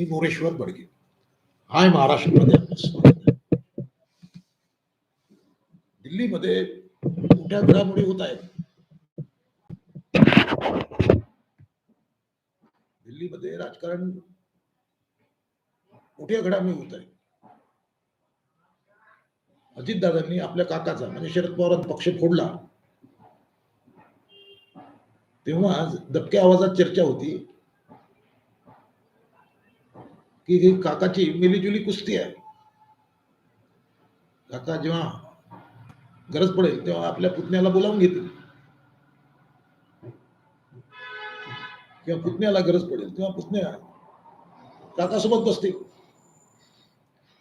मी मोरेश्वर बडगे. हाय महाराष्ट्र प्रदेश. दिल्लीमध्ये मोठ्या घडामोडी होत आहेत. दिल्लीमध्ये राजकारण मोठ्या घडामोडी होत आहे अजितदादांनी आपल्या काकाचा म्हणजे शरद पवारांचा पक्ष फोडला. तेव्हा दबक्या आवाजात चर्चा होती. की ही काकाची मिलीजुली कुस्ती आहे. काका जेव्हा गरज पडेल तेव्हा आपल्या पुतण्याला बोलावून घेतील. किंवा पुतण्याला गरज पडेल तेव्हा पुतण्या काकासोबत बसतील.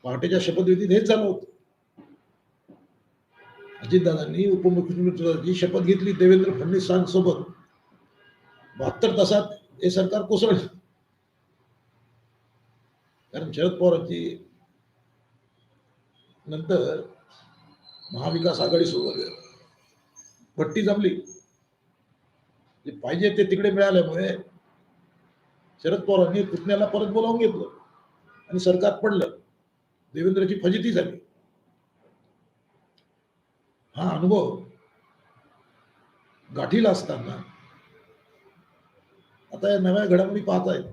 पहाटेच्या शपथविधीत हेच झालं होतं. अजितदादांनी उपमुख्यमंत्री शपथ घेतली देवेंद्र फडणवीसांसोबत. बहात्तर तासात हे सरकार कोसळलं. कारण शरद पवारांची नंतर महाविकास आघाडी सुरू झाली. भट्टी जमली. जे पाहिजे ते तिकडे मिळाल्यामुळे शरद पवारांनी पुतण्याला परत बोलावून घेतलं. आणि सरकार पडलं. देवेंद्रची फजिती झाली. हा अनुभव गाठीला असताना आता या नव्या घडामोडी पाहत आहेत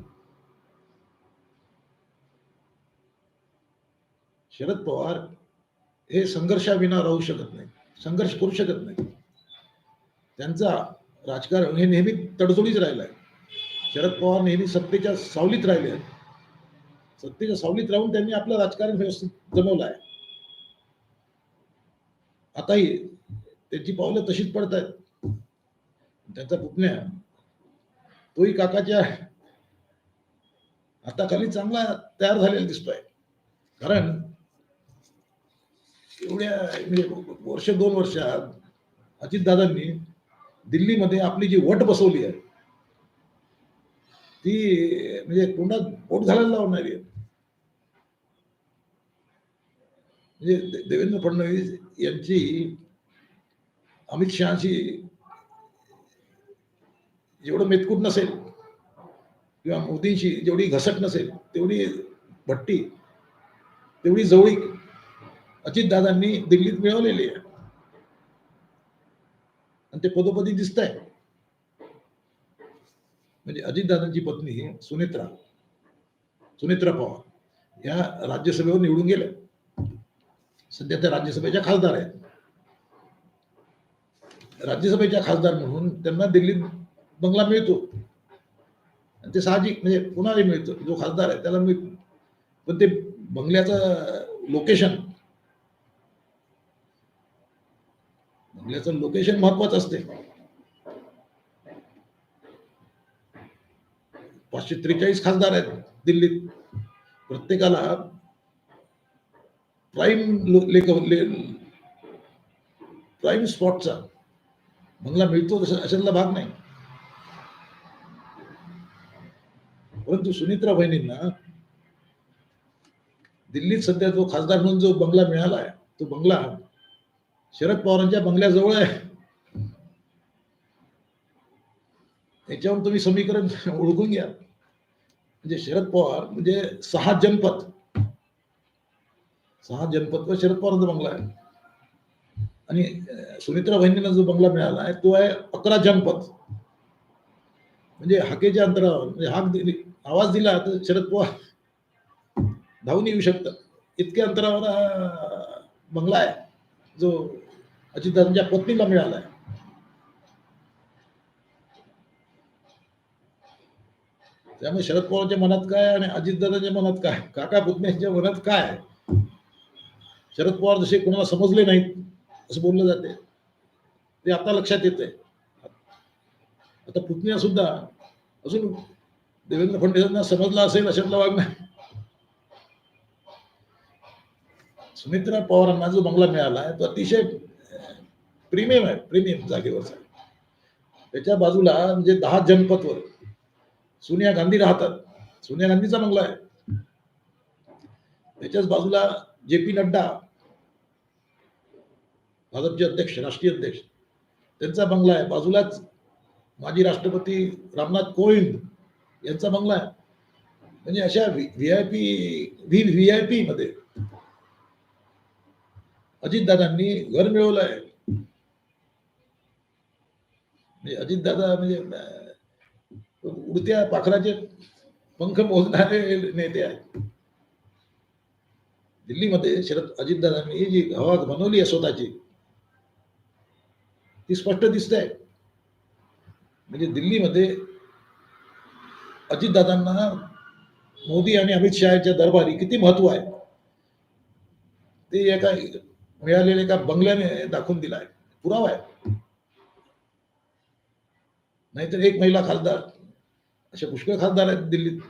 शरद पवार हे संघर्षाविना राहू शकत नाही संघर्ष करू शकत नाही त्यांचा राजकारण हे नेहमी तडजोडीच राहिलं आहे. शरद पवार नेहमी सत्तेच्या सावलीत राहिले आहेत. सत्तेच्या सावलीत राहून त्यांनी आपलं राजकारण व्यवस्थित जमवलं आहे. आताही त्यांची पावलं तशीच पडत आहेत. त्यांचा पुतण्या तोही काकाच्या हाताखाली चांगला तयार झालेला दिसतोय. कारण एवढ्या म्हणजे वर्ष दोन वर्षात अजितदादांनी दिल्लीमध्ये आपली जी वट बसवली आहे ती म्हणजे तोंडात पोट घालायला लावणारी आहे? म्हणजे देवेंद्र फडणवीस यांची अमित शहाशी जेवढं मेतकूट नसेल किंवा मोदींशी जेवढी घसट नसेल तेवढी भट्टी तेवढी जवळीक अजितदादांनी दिल्लीत मिळवलेली आहे. आणि ते पदोपदी दिसत आहे म्हणजे अजितदादांची पत्नी सुनेत्रा सुनेत्रा पवार या राज्यसभेवर निवडून गेल्या. सध्या त्या राज्यसभेच्या खासदार आहेत. राज्यसभेच्या खासदार म्हणून त्यांना दिल्लीत बंगला मिळतो. आणि ते साहजिक म्हणजे कुणालाही मिळतो? जो खासदार आहे त्याला मिळतो. पण ते बंगल्याचं लोकेशन याचं लोकेशन महत्वाचं असते. पाचशे त्रेचाळीस खासदार आहेत दिल्लीत. प्रत्येकाला प्राईम प्राईम स्पॉटचा बंगला मिळतो अशातला भाग नाही. परंतु सुनित्रा बहिणींना दिल्लीत सध्या जो खासदार म्हणून जो बंगला मिळाला आहे तो बंगला शरद पवारांच्या बंगल्याजवळ आहे. याच्यावर तुम्ही समीकरण ओळखून घ्या. म्हणजे शरद पवार म्हणजे सहा जनपद. सहा जनपद शरद पवारांचा बंगला आहे. आणि सुमित्रा बहिणींना जो बंगला मिळाला आहे तो आहे अकरा जनपद. म्हणजे हाकेच्या अंतरावर म्हणजे हाक दिली आवाज दिला तर शरद पवार धावून येऊ शकतात. इतक्या अंतरावर बंगला आहे जो अजितदादांच्या पत्नीला मिळालाय. त्यामुळे शरद पवारांच्या मनात काय आणि अजितदादांच्या मनात काय? काका पुतण्याच्या मनात काय? शरद पवार जसे कोणाला समजले नाहीत असं बोललं जाते. ते आता लक्षात येत आहे आता पुतण्या सुद्धा अजून देवेंद्र फडणवीसांना समजला असेल अशातला भाग नाही. सुमित्रा पवारांना जो बंगला मिळाला आहे तो अतिशय प्रीमियम आहे प्रीमियम जागेवरचा आहे. त्याच्या बाजूला म्हणजे दहा जनपदवर सोनिया गांधी राहतात. सोनिया गांधीचा बंगला आहे. त्याच्याच बाजूला जे पी नड्डा भाजपचे अध्यक्ष राष्ट्रीय अध्यक्ष. त्यांचा बंगला आहे. बाजूलाच माजी राष्ट्रपती रामनाथ कोविंद यांचा बंगला आहे. म्हणजे अशा V I P V V I P मध्ये अजितदादांनी घर मिळवलं आहे म्हणजे अजितदादा म्हणजे उडत्या पाखराचे पंख मोजणारे नेते आहेत. दिल्लीमध्ये शरद अजितदादांनी जी हवा बनवली आहे स्वतःची ती स्पष्ट दिसत आहे म्हणजे दिल्लीमध्ये अजितदादांना मोदी आणि अमित शहाच्या दरबारी किती महत्त्व आहे? ते एका मिळालेल्या एका बंगल्याने दाखवून दिला आहे. पुरावा आहे. नाहीतर एक महिला खासदार असे पुष्कळ खासदार आहेत दिल्लीत.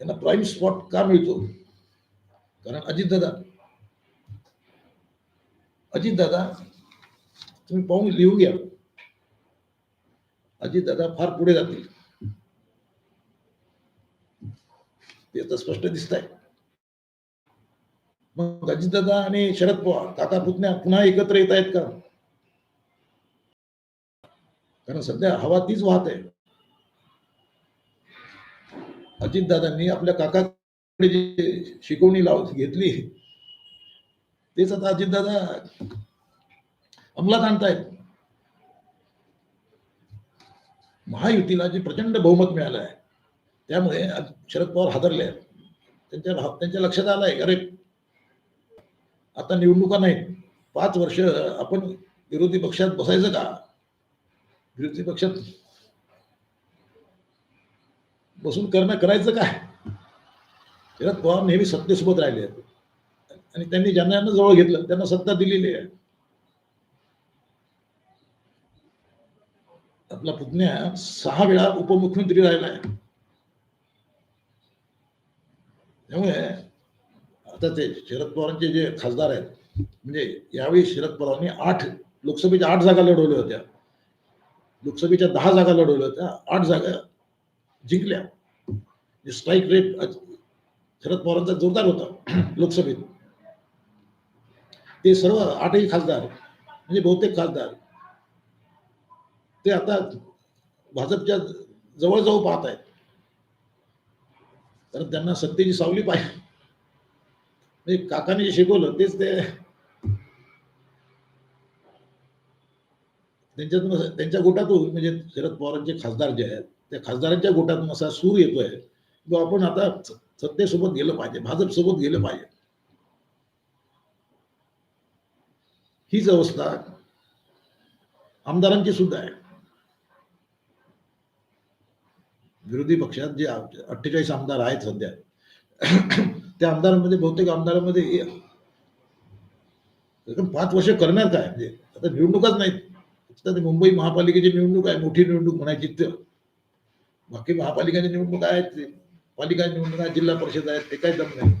त्यांना प्राईम स्पॉट का मिळतो? कारण अजितदादा. अजितदादा तुम्ही पाहून लिहून घ्या. अजितदादा फार पुढे जातील. ते आता स्पष्ट दिसत आहे मग अजितदादा आणि शरद पवार काका पुतण्या पुन्हा एकत्र येत आहेत का? कारण सध्या हवा तीच वाहत आहे. अजितदादांनी आपल्या काकाकडे जी शिकवणी लाव घेतली तेच आता अजितदादा अंमलात आणतायत. महायुतीला जे प्रचंड बहुमत मिळालं आहे त्यामुळे शरद पवार हादरले आहेत. त्यांच्या त्यांच्या लक्षात आलं आहे अरे आता निवडणुका नाहीत. पाच वर्ष आपण विरोधी पक्षात बसायचं का? विरोधी पक्षात बसून करणं करायचं काय? शरद पवार नेहमी सत्तेसोबत राहिले आहेत. आणि त्यांनी ज्यांना ज्यांना जवळ घेतलं त्यांना सत्ता दिलेली आहे. आपला पुतण्या सहा वेळा उपमुख्यमंत्री राहिला आहे त्यामुळे आता ते शरद पवारांचे जे खासदार आहेत म्हणजे यावेळी शरद पवारांनी आठ लोकसभेच्या आठ जागा लढवल्या होत्या. लोकसभेच्या दहा जागा लढवल्या होत्या आठ जागा जिंकल्या. म्हणजे स्ट्राईक रेट शरद पवारांचा जोरदार होता लोकसभेत. ते सर्व आठही खासदार म्हणजे बहुतेक खासदार ते आता भाजपच्या जवळजवळ पाहत आहेत कारण त्यांना सत्तेची सावली पाहिजे. म्हणजे काकाने जे शिकवलं तेच ते त्यांच्यातून त्यांच्या गोटातून म्हणजे शरद पवारांचे खासदार जे आहेत त्या खासदारांच्या गोटातून असा सूर येतोय की आपण आता सत्तेसोबत गेलं पाहिजे भाजप सोबत गेलं पाहिजे. हीच अवस्था आमदारांची सुद्धा आहे. विरोधी पक्षात जे अठ्ठेचाळीस आमदार आहेत सध्या त्या आमदारांमध्ये बहुतेक आमदारांमध्ये एकदम पाच वर्ष करणार काय? म्हणजे आता निवडणुकाच नाहीत. आता ते मुंबई महापालिकेची निवडणूक आहे मोठी निवडणूक म्हणायची तर बाकी महापालिकांच्या निवडणूक आहेत ते पालिका निवडणूक आहेत जिल्हा परिषद आहेत ते काही दम नाही.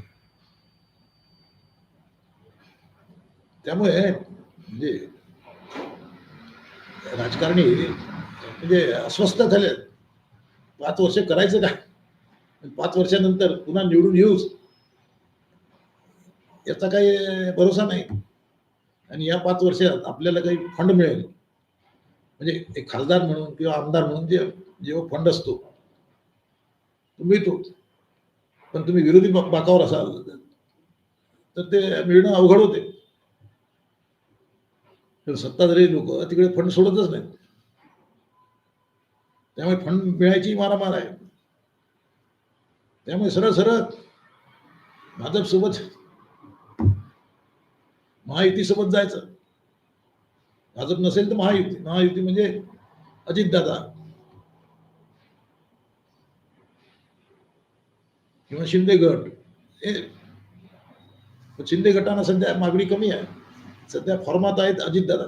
त्यामुळे म्हणजे राजकारणी म्हणजे अस्वस्थ झाले पाच वर्ष करायचं काय? पाच वर्षानंतर पुन्हा निवडून येऊच. याचा काही भरोसा नाही. आणि या पाच वर्षात आपल्याला काही फंड मिळेल. म्हणजे एक खासदार म्हणून किंवा आमदार म्हणून जे जेव्हा फंड असतो तो मिळतो. पण तुम्ही विरोधी बाकावर असाल तर ते मिळणं अवघड होते. सत्ताधारी लोक तिकडे फंड सोडतच नाहीत. त्यामुळे फंड मिळायची मारामार आहे. त्यामुळे सरळ सरळ भाजप सोबत महायुती सोबत जायचं. भाजप नसेल तर महायुती. महायुती म्हणजे अजितदादा. किंवा शिंदे गट. हे शिंदे गटांना सध्या मागणी कमी आहे. सध्या फॉर्मात आहेत अजितदादा.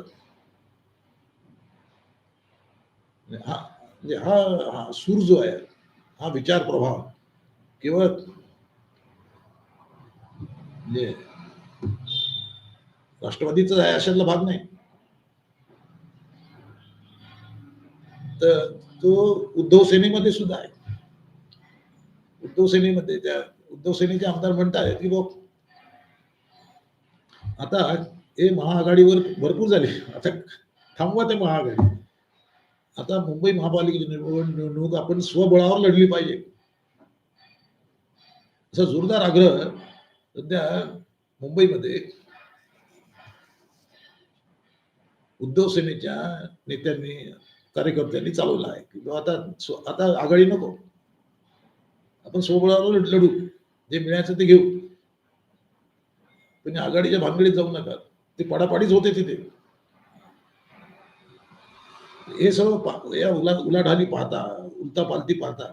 हा म्हणजे हा हा सूर जो आहे हा विचार प्रभाव. केवळ म्हणजे राष्ट्रवादीचा आहे अशातला भाग नाही. तर तो उद्धव सेनेमध्ये सुद्धा आहे. उद्धव सेनेमध्ये त्या उद्धव सेनेचे आमदार म्हणतात की बघ आता हे महाआघाडीवर भरपूर झाले. आता थांबवा ते महाआघाडी. आता मुंबई महापालिकेची निवडणूक आपण स्वबळावर लढली पाहिजे. असा जोरदार आग्रह सध्या मुंबईमध्ये उद्धव सेनेच्या नेत्यांनी कार्यकर्त्यांनी चालवला आहे. की आता आता आघाडी नको. आपण स्वबळावर लढू जे मिळायचं ते घेऊ. पण या आघाडीच्या भानगडीत जाऊ नका. ते पडापाडीच होते तिथे. हे सर्व पा- या उला उलाढाली पाहता उलता पालती पाहता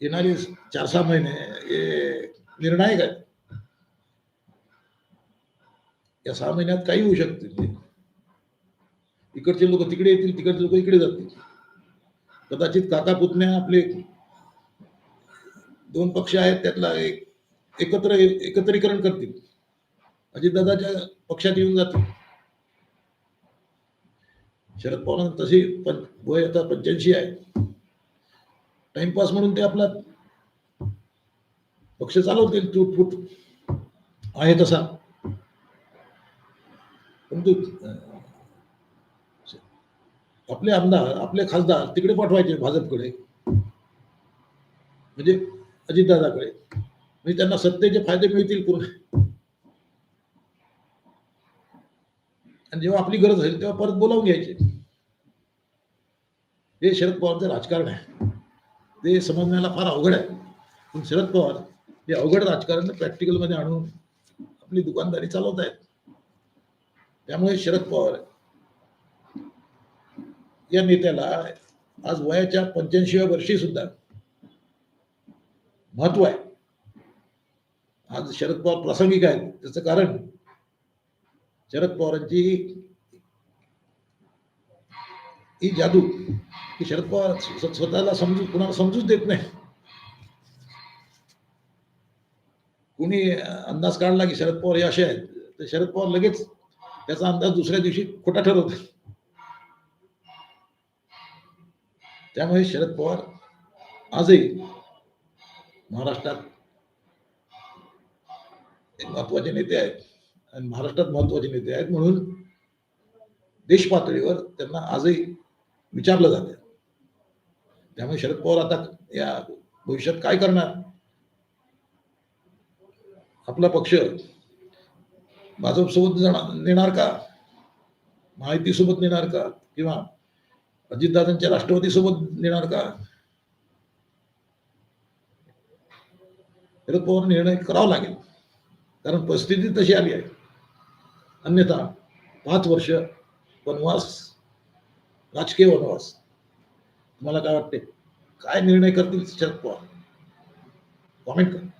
येणारे चार सहा महिने हे निर्णायक आहेत. या सहा महिन्यात काही होऊ शकते इकडचे लोक तिकडे येतील तिकडचे लोक इकडे जातील. कदाचित काका पुतण्या आपले दोन पक्ष आहेत त्यातला एक एकत्र एकत्रीकरण करतील. अजितदादाच्या पक्षात येऊन जातील. शरद पवार तसे पण वय आता पंच्याऐंशी आहे. टाइमपास म्हणून ते आपला पक्ष चालवतील तुटफुट आहे तसा. म्हणजे, परंतु आपले आमदार आपले खासदार तिकडे पाठवायचे भाजपकडे. म्हणजे अजितदादाकडे. म्हणजे त्यांना सत्तेचे फायदे मिळतील पूर्ण आणि जेव्हा आपली गरज असेल तेव्हा परत बोलावून घ्यायचे. हे शरद पवारचं राजकारण आहे. ते समजण्याला फार अवघड आहे. पण शरद पवार हे अवघड राजकारण प्रॅक्टिकलमध्ये आणून आपली दुकानदारी चालवत आहेत त्यामुळे शरद पवार या नेत्याला आज वयाच्या पंच्याऐंशीव्या वर्षी सुद्धा महत्त्व आहे. आज शरद पवार प्रासंगिक आहेत. त्याचं कारण शरद पवारांची ही जादू की शरद पवार स्वतःला समजू कुणाला समजूच देत नाही. कुणी अंदाज काढला की शरद पवार हे असे आहेत तर शरद पवार लगेच त्याचा अंदाज दुसऱ्या दिवशी खोटा ठरवतो. त्यामुळे शरद पवार आजही महाराष्ट्रात एक महत्त्वाचे नेते आहेत आणि महाराष्ट्रात महत्त्वाचे नेते आहेत म्हणून देश पातळीवर त्यांना आजही विचारलं जाते. त्यामुळे शरद पवार आता या भविष्यात काय करणार? आपला पक्ष भाजपसोबत जाणार नेणार का? माहिती सोबत नेणार का? किंवा अजितदादांच्या राष्ट्रवादीसोबत नेणार का? शरद पवार निर्णय करावा लागेल. कारण परिस्थिती तशी आली आहे. अन्यथा पाच वर्ष वनवास राजकीय वनवास. तुम्हाला काय वाटते? काय निर्णय करतील शरद पवार? कॉमेंट करा.